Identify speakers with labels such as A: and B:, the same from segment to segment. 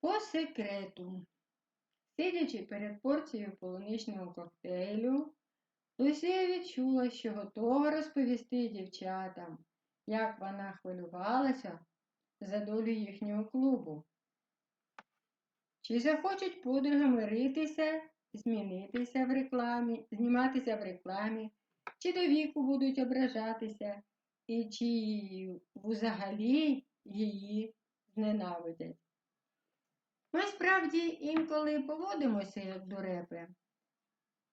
A: По секрету. Сидячи перед порцією полуничного коктейлю, Лусія відчула, що готова розповісти дівчатам, як вона хвилювалася за долю їхнього клубу. Чи захочуть подруги миритися, змінитися в рекламі, зніматися в рекламі, чи до віку будуть ображатися, і чи взагалі її зненавидять. Ми справді інколи поводимося як дурепи.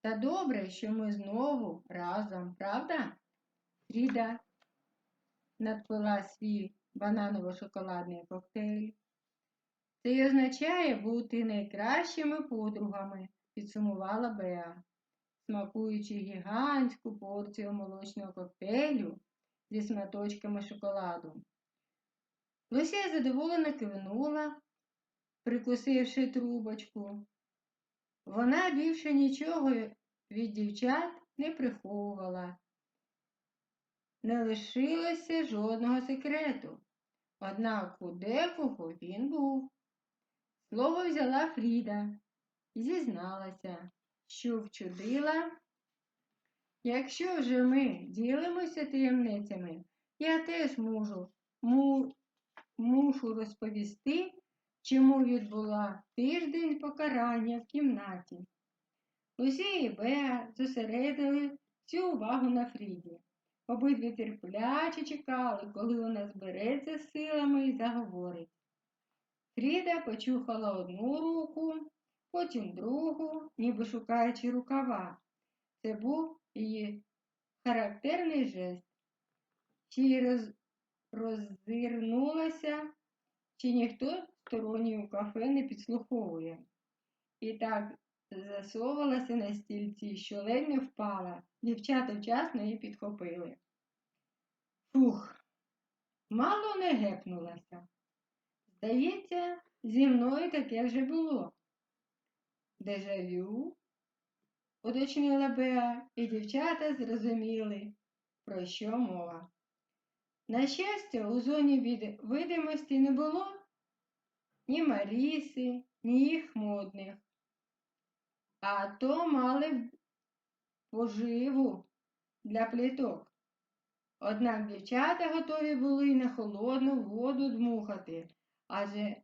A: Та добре, що ми знову разом, правда? Фріда надпила свій бананово-шоколадний коктейль. Це й означає бути найкращими подругами, підсумувала Беа, смакуючи гігантську порцію молочного коктейлю зі сматочками шоколаду. Лусія задоволено кивнула, прикусивши трубочку. Вона більше нічого від дівчат не приховувала. Не лишилося жодного секрету, однак у декого він був. Слово взяла Фріда і зізналася, що вчудила. Якщо вже ми ділимося таємницями, я теж можу, му, мушу розповісти, чому відбула тиждень покарання в кімнаті. Лусі і Беа зосередили всю увагу на Фріді. Обидві терпляче чекали, коли вона збереться з силами і заговорить. Фріда почухала одну руку, потім другу, ніби шукаючи рукава. Це був її характерний жест. Чи роз... роззирнулася, чи ніхто сторонній у кафе не підслуховує. І так засовувалася на стільці, що ледь не впала. Дівчата вчасно її підхопили. Фух, мало не гепнулася. Здається, зі мною таке вже було. Дежавю, уточнила Беа, і дівчата зрозуміли, про що мова. На щастя, у зоні видимості не було ні Маріси, ні їх модних. А то мали поживу для пліток. Однак дівчата готові були на холодну воду дмухати, адже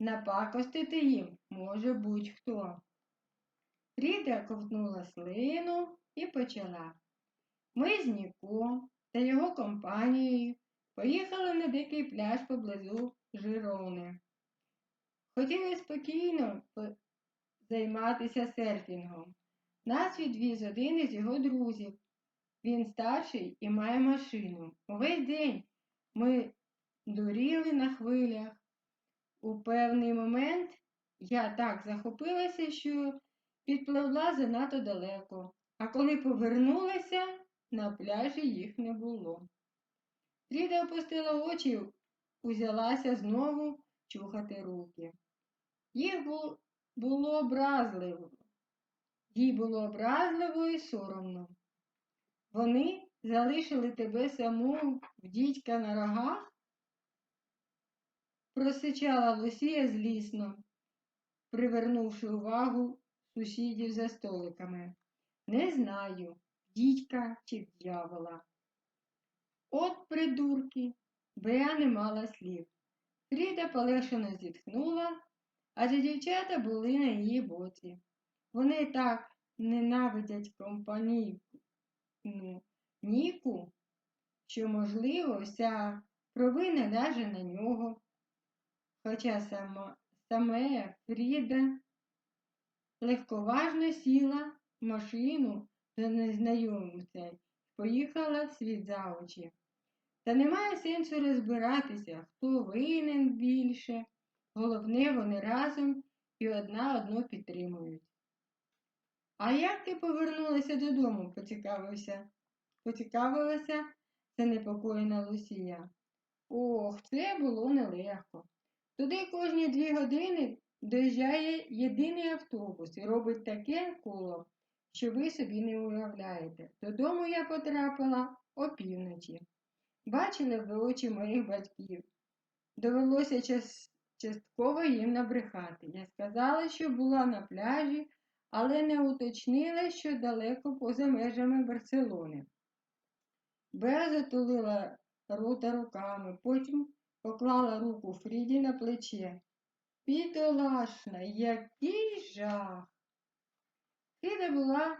A: напакостити їм може будь-хто. Фріда ковтнула слину і почала. Ми з Ніко та його компанією поїхали на дикий пляж поблизу Жирони. Хотіли спокійно займатися серфінгом. Нас відвіз один із його друзів. Він старший і має машину. Увесь день ми дуріли на хвилях. У певний момент я так захопилася, що підпливла занадто далеко, а коли повернулася, на пляжі їх не було. Фріда опустила очі узялася знову чухати руки. Їх було образливо, їй було образливо і соромно. Вони залишили тебе саму в дідька на рогах? Просичала Лусія злісно, привернувши увагу сусідів за столиками. Не знаю, дідька чи дьявола. От придурки, Беа не мала слів. Фріда полегшено зітхнула, адже дівчата були на її боці. Вони так ненавидять компанійну Ніку, що, можливо, вся провина ляже на нього. Хоча сама, саме Фріда легковажно сіла в машину до незнайомця і поїхала світ за очі. Та немає сенсу розбиратися, хто винен більше. Головне, вони разом і одна одну підтримують. А як ти повернулася додому? поцікавився. Поцікавилася занепокоєна Лусія. Ох, це було нелегко. Туди кожні дві години доїжджає єдиний автобус і робить таке коло, що ви собі не уявляєте. Додому я потрапила опівночі. Бачили ви очі моїх батьків. Довелося час частково їм набрехати. Я сказала, що була на пляжі, але не уточнила, що далеко поза межами Барселони. Беа затулила рота руками, потім поклала руку Фріді на плече. Бідолашна, який жах! Фріда була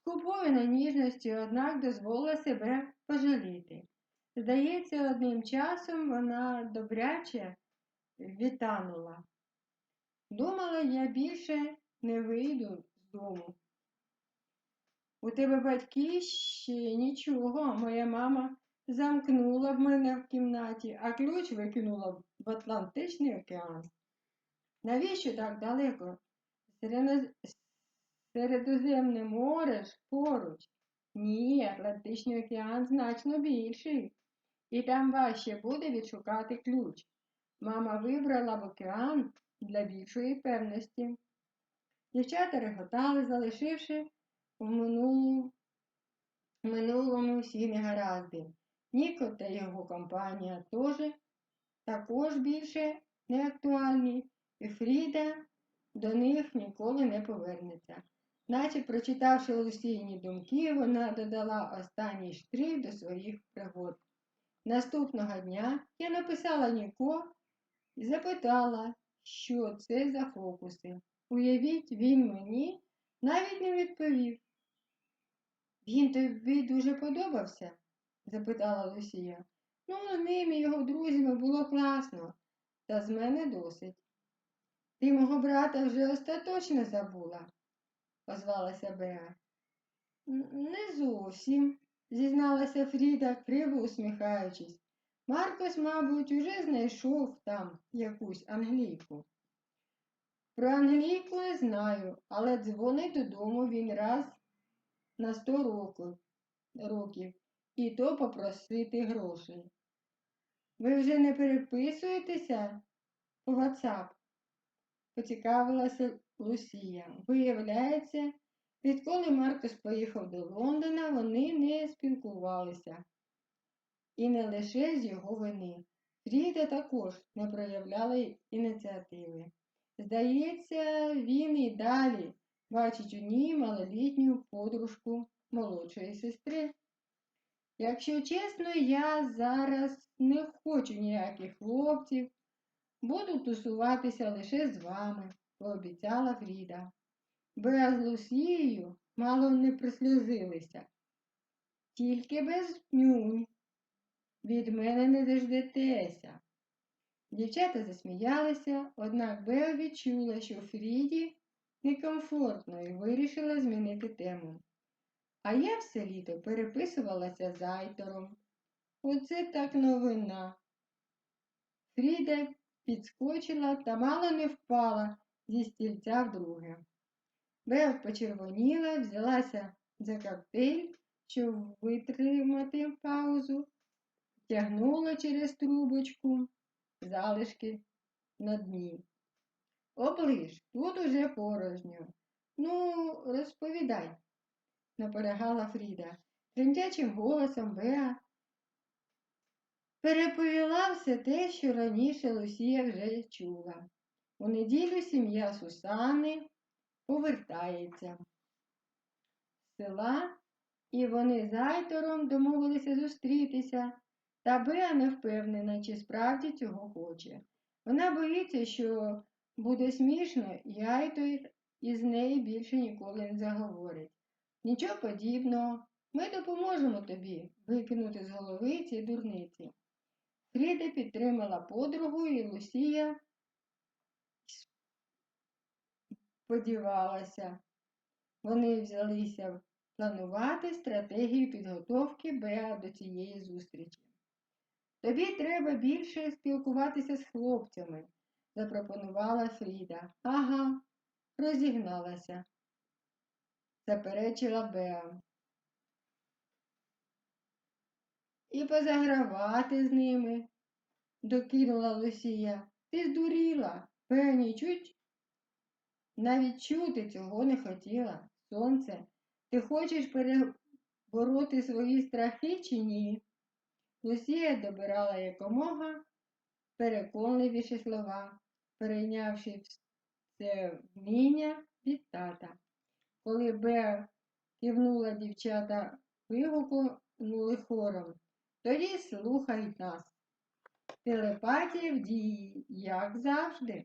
A: скупою на ніжності, однак дозволила себе пожаліти. Здається, одним часом вона добряче відтанула. Думала, я більше не вийду з дому. У тебе батьки ще нічого. Моя мама замкнула в мене в кімнаті, а ключ викинула в Атлантичний океан. Навіщо так далеко? Середоземне море ж поруч. Ні, Атлантичний океан значно більший. І там важче буде відшукати ключ. Мама вибрала в океан для більшої певності. Дівчата реготали, залишивши в минулому, в минулому всі негаразди. Ніко та його компанія теж також більше не актуальні, і Фріда до них ніколи не повернеться. Наче прочитавши Лусійні думки, вона додала останній штрих до своїх пригод. Наступного дня я написала Ніко і запитала, що це за фокуси. Уявіть, він мені навіть не відповів. Він тобі дуже подобався? запитала Лусія. Ну, з ними і його друзями було класно, та з мене досить. Ти мого брата вже остаточно забула, озвалася Беа. Не зовсім, зізналася Фріда, криво усміхаючись. Маркос, мабуть, уже знайшов там якусь англійку. Про англійку не знаю, але дзвонить додому він раз на сто років, років і то попросити грошей. Ви вже не переписуєтеся по WhatsApp? Поцікавилася Лусія. Виявляється, відколи Маркус поїхав до Лондона, вони не спілкувалися. І не лише з його вини. Фріда також не проявляла ініціативи. Здається, він і далі бачить у ній малолітню подружку молодшої сестри. Якщо чесно, я зараз не хочу ніяких хлопців, буду тусуватися лише з вами, пообіцяла Фріда. Без Лусією мало не прислюзилися. Тільки без нюнь. Від мене не дождетеся. Дівчата засміялися, однак Беа відчула, що Фріді некомфортно і вирішила змінити тему. А я все літо переписувалася з Айтором. Оце так новина. Фріда підскочила та мало не впала зі стільця вдруге. Беа почервоніла, взялася за коктейль, щоб витримати паузу, тягнула через трубочку залишки на дні. Оближ, тут уже порожньо. Ну, розповідай, наполягала Фріда. Тремтячим голосом Беа переповіла все те, що раніше Лусія вже чула. У неділю сім'я Сусани повертається з села, і вони з Айтором домовилися зустрітися. Та Беа не впевнена, чи справді цього хоче. Вона боїться, що буде смішно, і Айтор із неї більше ніколи не заговорить. Нічого подібного, ми допоможемо тобі викинути з голови ці дурниці. Фріда підтримала подругу, і Лусія сподівалася. Вони взялися планувати стратегію підготовки Беа до цієї зустрічі. Тобі треба більше спілкуватися з хлопцями, запропонувала Фріда. Ага, розігналася, заперечила Беа. І позагравати з ними, докинула Лусія. Ти здуріла, Беа чуть навіть чути цього не хотіла. Сонце, ти хочеш перебороти свої страхи чи ні? Лусія добирала якомога переконливіші слова, перейнявши це вміння від тата. Коли Беа кивнула дівчата, вигукнули хором. Тоді слухай нас. Телепатія в дії, як завжди.